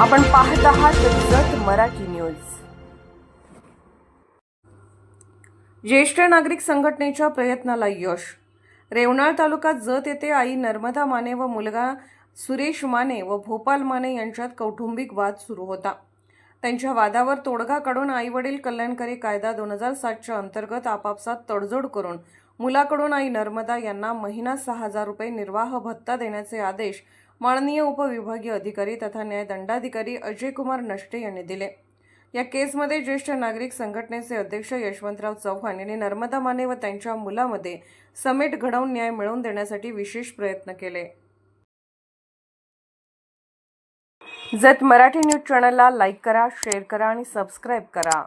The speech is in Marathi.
आपण पाहत आहात जत मराठी न्यूज. ज्येष्ठ नागरिक संघटनेच्या प्रयत्नाला यश. रेवणाळ तालुक्यात जत येथे आई नर्मदा माने व मुलगा सुरेश माने व भोपाल माने यांच्यात कौटुंबिक वाद सुरू होता. त्यांच्या वादावर तोडगा काढून आईवडील कल्याणकारी कायदा दोन हजार सातच्या अंतर्गत आपापसात तडजोड करून मुलाकडून आई नर्मदा यांना महिना सहा हजार रुपये निर्वाह भत्ता देण्याचे आदेश माननीय उपविभागीय अधिकारी तथा न्यायदंडाधिकारी अजय कुमार नष्टे यांनी दिले. या केसमध्ये ज्येष्ठ नागरिक संघटनेचे अध्यक्ष यशवंतराव चव्हाण यांनी नर्मदा माने व त्यांच्या मुलामध्ये समेट घडवून न्याय मिळवून देण्यासाठी विशेष प्रयत्न केले. जत मराठी न्यूज चॅनलला लाईक करा शेअर करा आणि सबस्क्राईब करा.